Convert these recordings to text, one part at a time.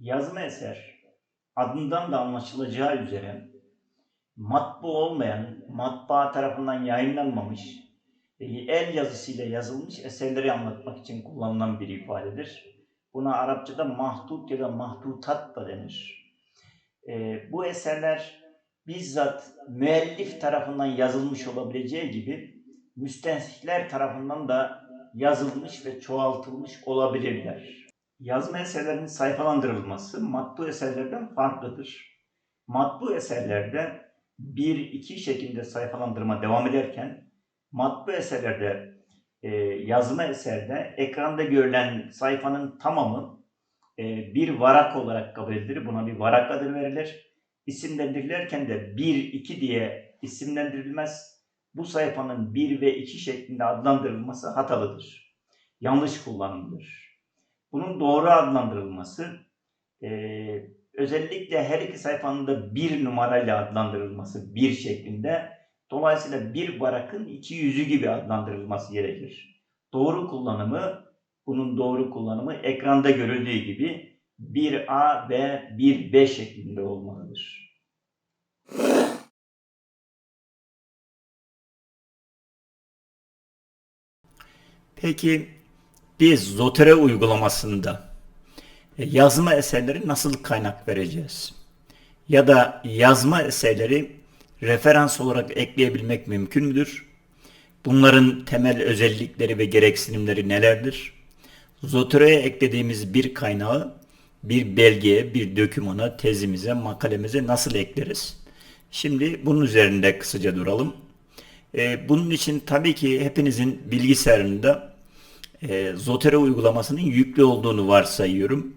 Yazma eser adından da anlaşılacağı üzere matbu olmayan, matbaa tarafından yayınlanmamış, e, el yazısıyla yazılmış eserleri anlatmak için kullanılan bir ifadedir. Buna Arapçada mahdut ya da mahdutat da denir. E, bu eserler bizzat müellif tarafından yazılmış olabileceği gibi müstensihler tarafından da yazılmış ve çoğaltılmış olabilirler. Yazma eserlerinin sayfalandırılması matbu eserlerden farklıdır. Matbu eserlerde 1-2 şeklinde sayfalandırma devam ederken matbu eserlerde e, yazma eserde ekranda görülen sayfanın tamamı e, bir varak olarak kabul edilir. Buna bir varak adı verilir. İsimlendirilirken de 1-2 diye isimlendirilmez. Bu sayfanın 1 ve 2 şeklinde adlandırılması hatalıdır. Yanlış kullanımdır. Bunun doğru adlandırılması e, özellikle her iki sayfanın da bir numarayla adlandırılması bir şeklinde dolayısıyla bir varakın iki yüzü gibi adlandırılması gerekir. Doğru kullanımı bunun doğru kullanımı ekranda görüldüğü gibi 1A ve 1B şeklinde olmalıdır. Peki biz Zotere uygulamasında e, yazma eserleri nasıl kaynak vereceğiz? Ya da yazma eserleri referans olarak ekleyebilmek mümkün müdür? Bunların temel özellikleri ve gereksinimleri nelerdir? Zotere'ye eklediğimiz bir kaynağı bir belgeye, bir dökümana, tezimize, makalemize nasıl ekleriz? Şimdi bunun üzerinde kısaca duralım. E, bunun için tabii ki hepinizin bilgisayarında e, Zotere uygulamasının yüklü olduğunu varsayıyorum.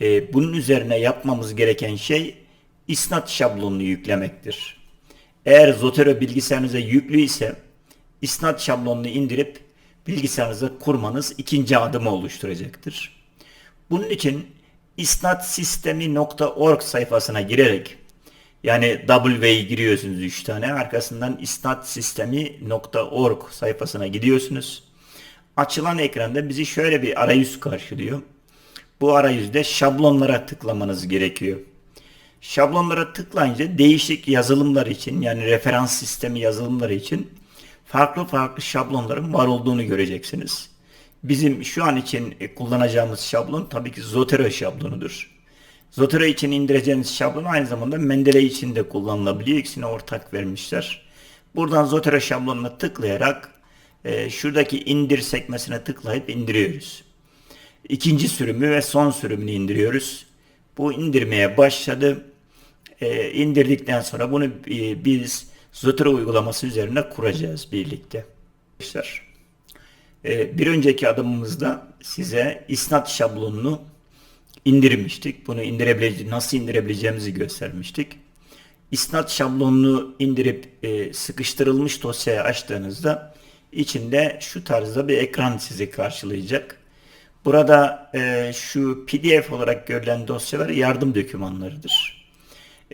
E, bunun üzerine yapmamız gereken şey isnat şablonunu yüklemektir. Eğer Zotero bilgisayarınıza yüklü ise isnat şablonunu indirip bilgisayarınıza kurmanız ikinci adımı oluşturacaktır. Bunun için isnatsistemi.org sayfasına girerek yani W'yi giriyorsunuz 3 tane arkasından isnatsistemi.org sayfasına gidiyorsunuz. Açılan ekranda bizi şöyle bir arayüz karşılıyor. Bu arayüzde şablonlara tıklamanız gerekiyor. Şablonlara tıklayınca değişik yazılımlar için yani referans sistemi yazılımları için farklı farklı şablonların var olduğunu göreceksiniz. Bizim şu an için kullanacağımız şablon tabii ki Zotero şablonudur. Zotero için indireceğiniz şablon aynı zamanda Mendeley için de kullanılabiliyor. İkisini ortak vermişler. Buradan Zotero şablonuna tıklayarak e, şuradaki indir sekmesine tıklayıp indiriyoruz. İkinci sürümü ve son sürümünü indiriyoruz. Bu indirmeye başladı. E, indirdikten sonra bunu e, biz Zotero uygulaması üzerine kuracağız birlikte. Arkadaşlar, e, bir önceki adımımızda size isnat şablonunu indirmiştik. Bunu indirebilece nasıl indirebileceğimizi göstermiştik. İsnat şablonunu indirip e, sıkıştırılmış dosyayı açtığınızda içinde şu tarzda bir ekran sizi karşılayacak. Burada e, şu PDF olarak görülen dosyalar yardım dokümanlarıdır.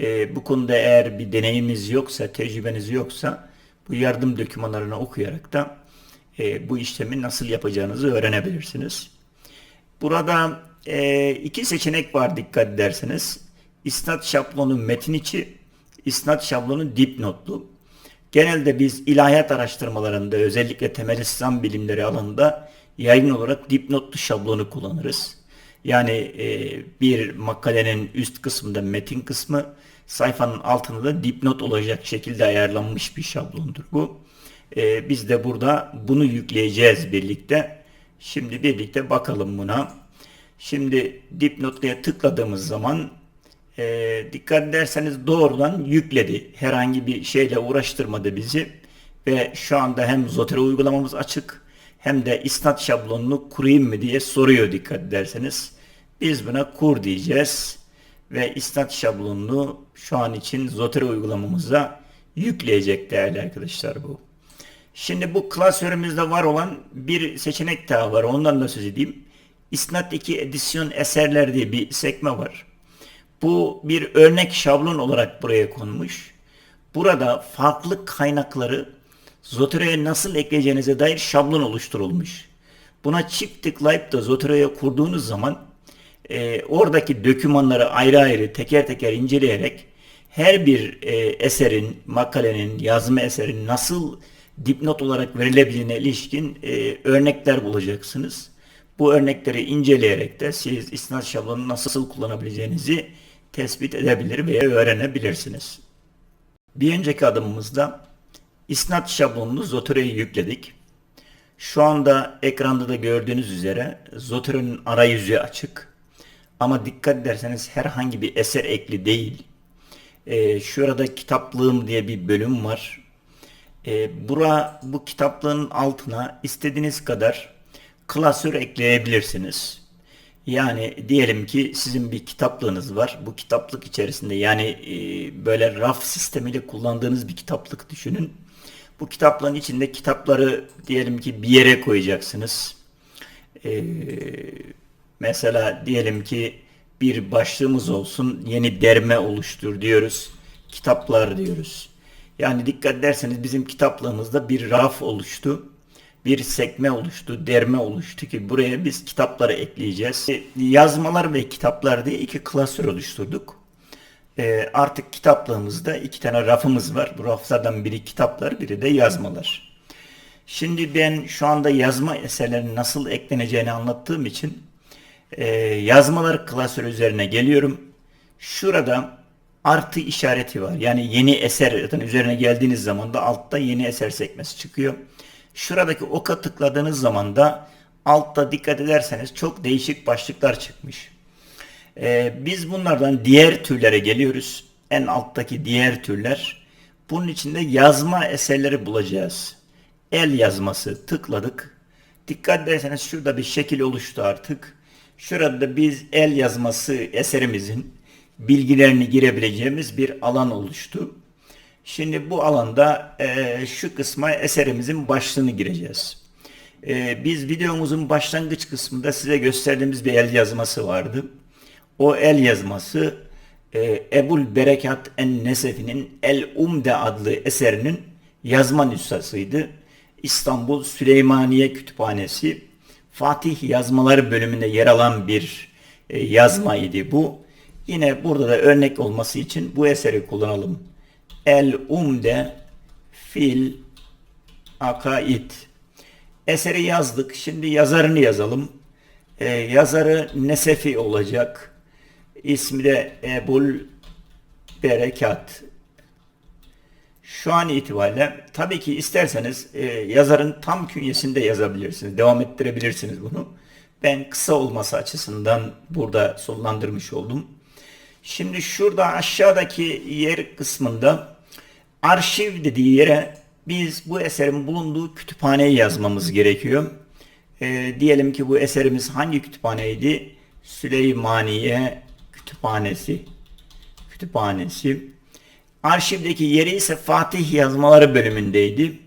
E, bu konuda eğer bir deneyimiz yoksa, tecrübeniz yoksa bu yardım dokümanlarını okuyarak da e, bu işlemi nasıl yapacağınızı öğrenebilirsiniz. Burada e, iki seçenek var dikkat ederseniz. İsnat şablonu metin içi, isnat şablonu dipnotlu. Genelde biz ilahiyat araştırmalarında özellikle temel İslam bilimleri alanında yayın olarak dipnotlu şablonu kullanırız. Yani e, bir makalenin üst kısmında metin kısmı, sayfanın altında da dipnot olacak şekilde ayarlanmış bir şablondur bu. E, biz de burada bunu yükleyeceğiz birlikte. Şimdi birlikte bakalım buna. Şimdi dipnotluya tıkladığımız zaman e, dikkat ederseniz doğrudan yükledi. Herhangi bir şeyle uğraştırmadı bizi. Ve şu anda hem Zotero uygulamamız açık hem de isnat şablonunu kurayım mı diye soruyor dikkat ederseniz. Biz buna kur diyeceğiz. Ve isnat şablonunu şu an için Zotero uygulamamıza yükleyecek değerli arkadaşlar bu. Şimdi bu klasörümüzde var olan bir seçenek daha var. Ondan da söz edeyim. İsnat 2 edisyon eserler diye bir sekme var. Bu bir örnek şablon olarak buraya konmuş. Burada farklı kaynakları Zotero'ya nasıl ekleyeceğinize dair şablon oluşturulmuş. Buna çift tıklayıp da Zotero'ya kurduğunuz zaman e, oradaki dokümanları ayrı ayrı teker teker inceleyerek her bir e, eserin, makalenin, yazma eserin nasıl dipnot olarak verilebileceğine ilişkin e, örnekler bulacaksınız. Bu örnekleri inceleyerek de siz isnat şablonunu nasıl kullanabileceğinizi tespit edebilir veya öğrenebilirsiniz. Bir önceki adımımızda isnat şablonunu Zotero'ya yükledik. Şu anda ekranda da gördüğünüz üzere Zotero'nun arayüzü açık. Ama dikkat ederseniz herhangi bir eser ekli değil. Ee, şurada kitaplığım diye bir bölüm var. Ee, bura bu kitaplığın altına istediğiniz kadar klasör ekleyebilirsiniz. Yani diyelim ki sizin bir kitaplığınız var. Bu kitaplık içerisinde yani e, böyle raf sistemiyle kullandığınız bir kitaplık düşünün. Bu kitaplığın içinde kitapları diyelim ki bir yere koyacaksınız. E, mesela diyelim ki bir başlığımız olsun. Yeni derme oluştur diyoruz. Kitaplar diyoruz. Yani dikkat ederseniz bizim kitaplığımızda bir raf oluştu bir sekme oluştu, derme oluştu ki buraya biz kitapları ekleyeceğiz. E, yazmalar ve kitaplar diye iki klasör oluşturduk. E, artık kitaplığımızda iki tane rafımız var. Bu raflardan biri kitaplar, biri de yazmalar. Şimdi ben şu anda yazma eserlerinin nasıl ekleneceğini anlattığım için e, yazmalar klasörü üzerine geliyorum. Şurada artı işareti var. Yani yeni eser üzerine geldiğiniz zaman da altta yeni eser sekmesi çıkıyor. Şuradaki oka tıkladığınız zaman da altta dikkat ederseniz çok değişik başlıklar çıkmış. Ee, biz bunlardan diğer türlere geliyoruz. En alttaki diğer türler. Bunun içinde yazma eserleri bulacağız. El yazması tıkladık. Dikkat ederseniz şurada bir şekil oluştu artık. Şurada da biz el yazması eserimizin bilgilerini girebileceğimiz bir alan oluştu. Şimdi bu alanda e, şu kısma eserimizin başlığını gireceğiz. E, biz videomuzun başlangıç kısmında size gösterdiğimiz bir el yazması vardı. O el yazması e, Ebul Berekat en Nesefi'nin El Umde adlı eserinin yazma nüshasıydı. İstanbul Süleymaniye Kütüphanesi Fatih Yazmaları bölümünde yer alan bir e, yazmaydı bu. Yine burada da örnek olması için bu eseri kullanalım El umde fil akaid. Eseri yazdık. Şimdi yazarını yazalım. Ee, yazarı Nesefi olacak. İsmi de Ebul Berekat. Şu an itibariyle tabii ki isterseniz e, yazarın tam künyesinde yazabilirsiniz. Devam ettirebilirsiniz bunu. Ben kısa olması açısından burada sonlandırmış oldum. Şimdi şurada aşağıdaki yer kısmında arşiv dediği yere biz bu eserin bulunduğu kütüphaneyi yazmamız gerekiyor. E, diyelim ki bu eserimiz hangi kütüphaneydi? Süleymaniye Kütüphanesi. Kütüphanesi. Arşivdeki yeri ise Fatih Yazmaları bölümündeydi.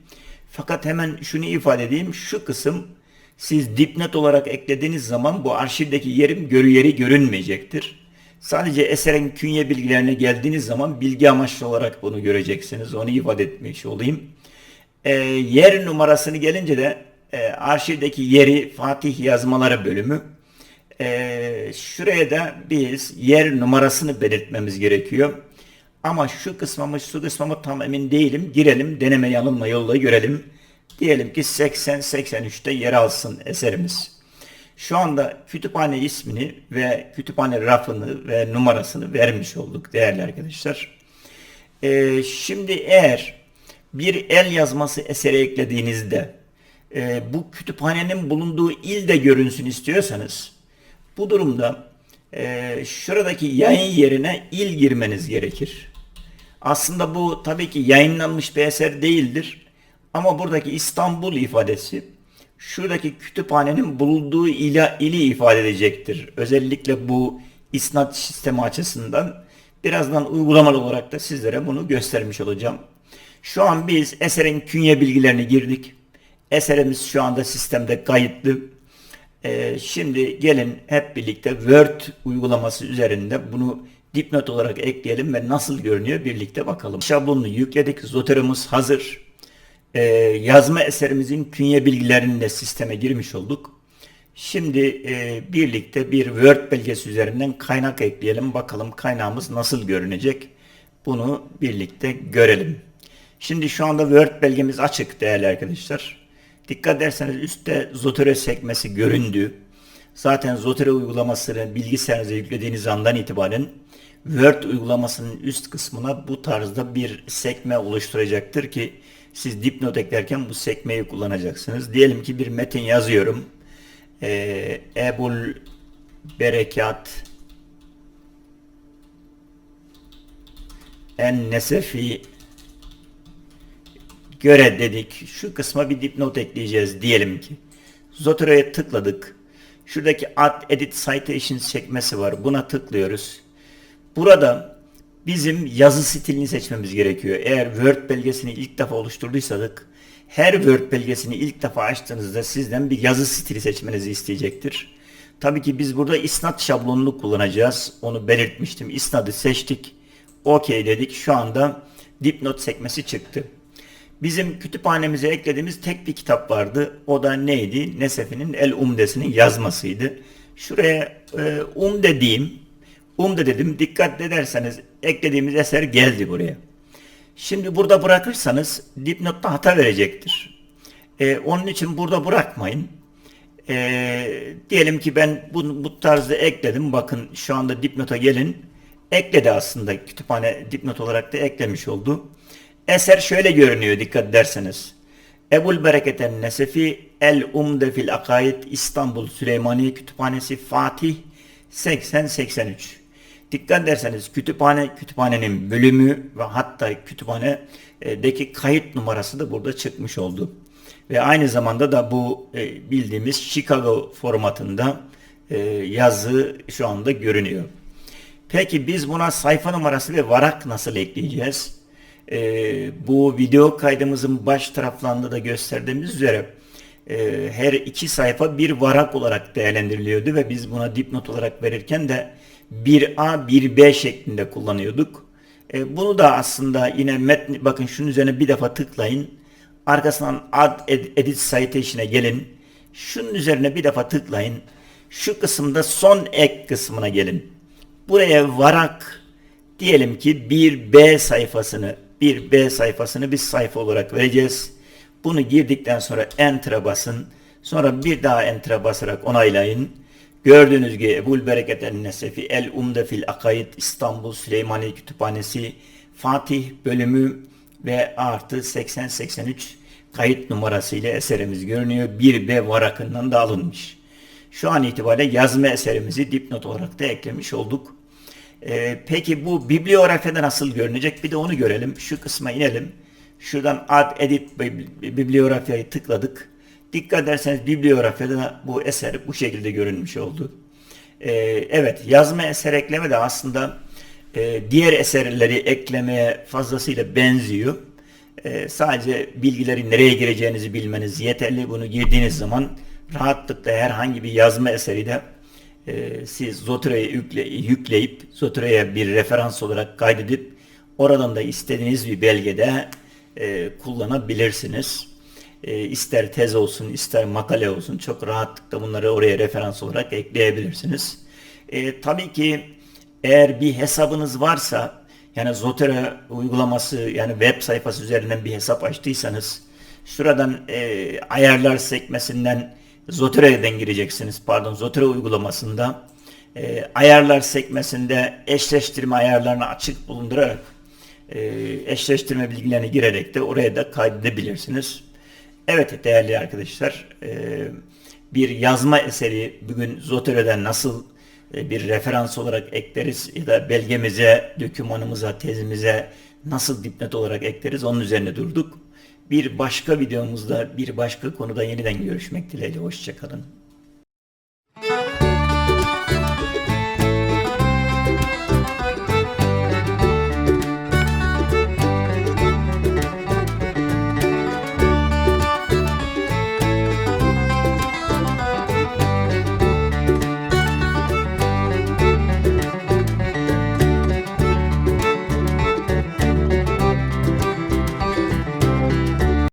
Fakat hemen şunu ifade edeyim. Şu kısım siz dipnot olarak eklediğiniz zaman bu arşivdeki yerim görü yeri görünmeyecektir. Sadece eserin künye bilgilerine geldiğiniz zaman bilgi amaçlı olarak bunu göreceksiniz. Onu ifade etmiş olayım. E, yer numarasını gelince de e, arşivdeki yeri Fatih yazmaları bölümü. E, şuraya da biz yer numarasını belirtmemiz gerekiyor. Ama şu kısmımı şu kısmımı tam emin değilim. Girelim deneme yanılma yolda görelim. Diyelim ki 80-83'te yer alsın eserimiz. Şu anda kütüphane ismini ve kütüphane rafını ve numarasını vermiş olduk değerli arkadaşlar. Ee, şimdi eğer bir el yazması eseri eklediğinizde e, bu kütüphanenin bulunduğu ilde görünsün istiyorsanız bu durumda e, şuradaki yayın yerine il girmeniz gerekir. Aslında bu tabii ki yayınlanmış bir eser değildir. Ama buradaki İstanbul ifadesi şuradaki kütüphanenin bulunduğu ila, ili ifade edecektir. Özellikle bu isnat sistemi açısından birazdan uygulamalı olarak da sizlere bunu göstermiş olacağım. Şu an biz eserin künye bilgilerini girdik. Eserimiz şu anda sistemde kayıtlı. Ee, şimdi gelin hep birlikte Word uygulaması üzerinde bunu dipnot olarak ekleyelim ve nasıl görünüyor birlikte bakalım. Şablonunu yükledik. Zotero'muz hazır e, yazma eserimizin künye bilgilerini de sisteme girmiş olduk. Şimdi e, birlikte bir Word belgesi üzerinden kaynak ekleyelim. Bakalım kaynağımız nasıl görünecek. Bunu birlikte görelim. Şimdi şu anda Word belgemiz açık değerli arkadaşlar. Dikkat ederseniz üstte Zotero sekmesi göründü. Zaten Zotero uygulamasını bilgisayarınıza yüklediğiniz andan itibaren Word uygulamasının üst kısmına bu tarzda bir sekme oluşturacaktır ki siz dipnot eklerken bu sekmeyi kullanacaksınız. Diyelim ki bir metin yazıyorum. Ee, Ebul Berekat En Nesefi göre dedik. Şu kısma bir dipnot ekleyeceğiz diyelim ki. Zotero'ya tıkladık. Şuradaki Add Edit Citation sekmesi var. Buna tıklıyoruz. Burada bizim yazı stilini seçmemiz gerekiyor. Eğer Word belgesini ilk defa oluşturduysak her Word belgesini ilk defa açtığınızda sizden bir yazı stili seçmenizi isteyecektir. Tabii ki biz burada isnat şablonunu kullanacağız. Onu belirtmiştim. İsnadı seçtik. OK dedik. Şu anda dipnot sekmesi çıktı. Bizim kütüphanemize eklediğimiz tek bir kitap vardı. O da neydi? Nesefi'nin El Umdesi'nin yazmasıydı. Şuraya e, Umde diyeyim. Umde dedim. Dikkat ederseniz eklediğimiz eser geldi buraya. Şimdi burada bırakırsanız dipnotta hata verecektir. E, onun için burada bırakmayın. E, diyelim ki ben bu, bu tarzda ekledim. Bakın şu anda dipnota gelin. Ekledi aslında kütüphane dipnot olarak da eklemiş oldu. Eser şöyle görünüyor dikkat ederseniz. Ebul Bereketen Nesefi El Umde fil Akaid İstanbul Süleymaniye Kütüphanesi Fatih 80-83. Dikkat ederseniz kütüphane kütüphanenin bölümü ve hatta kütüphanedeki kayıt numarası da burada çıkmış oldu. Ve aynı zamanda da bu e, bildiğimiz Chicago formatında e, yazı şu anda görünüyor. Peki biz buna sayfa numarası ve varak nasıl ekleyeceğiz? Ee, bu video kaydımızın baş taraflarında da gösterdiğimiz üzere e, her iki sayfa bir varak olarak değerlendiriliyordu ve biz buna dipnot olarak verirken de 1A 1B şeklinde kullanıyorduk. E, bunu da aslında yine metni bakın şunun üzerine bir defa tıklayın. Arkasından add edit citation'e gelin. Şunun üzerine bir defa tıklayın. Şu kısımda son ek kısmına gelin. Buraya varak diyelim ki bir B sayfasını bir B sayfasını bir sayfa olarak vereceğiz. Bunu girdikten sonra Enter'a basın. Sonra bir daha Enter'a basarak onaylayın. Gördüğünüz gibi Ebul Bereket el Nesefi El Umde fil Akaid İstanbul Süleymaniye Kütüphanesi Fatih bölümü ve artı 80-83 kayıt numarası ile eserimiz görünüyor. 1B varakından da alınmış. Şu an itibariyle yazma eserimizi dipnot olarak da eklemiş olduk. Ee, peki bu bibliografyada nasıl görünecek? Bir de onu görelim. Şu kısma inelim. Şuradan Add Edit bibliografyayı tıkladık. Dikkat ederseniz bibliografyada bu eser bu şekilde görünmüş oldu. Ee, evet yazma eser ekleme de aslında e, diğer eserleri eklemeye fazlasıyla benziyor. E, sadece bilgileri nereye gireceğinizi bilmeniz yeterli. Bunu girdiğiniz zaman rahatlıkla herhangi bir yazma eseri de e, siz Zotero'ya yükle, yükleyip Zotero'ya bir referans olarak kaydedip oradan da istediğiniz bir belgede e, kullanabilirsiniz. E, ister tez olsun ister makale olsun çok rahatlıkla bunları oraya referans olarak ekleyebilirsiniz. E, tabii ki eğer bir hesabınız varsa yani Zotero uygulaması yani web sayfası üzerinden bir hesap açtıysanız şuradan e, ayarlar sekmesinden Zotero'dan gireceksiniz. Pardon Zotero uygulamasında e, ayarlar sekmesinde eşleştirme ayarlarını açık bulundurarak e, eşleştirme bilgilerini girerek de oraya da kaydedebilirsiniz. Evet değerli arkadaşlar e, bir yazma eseri bugün Zotero'dan nasıl e, bir referans olarak ekleriz ya da belgemize, dokümanımıza, tezimize nasıl dipnot olarak ekleriz onun üzerine durduk. Bir başka videomuzda bir başka konuda yeniden görüşmek dileğiyle. Hoşçakalın.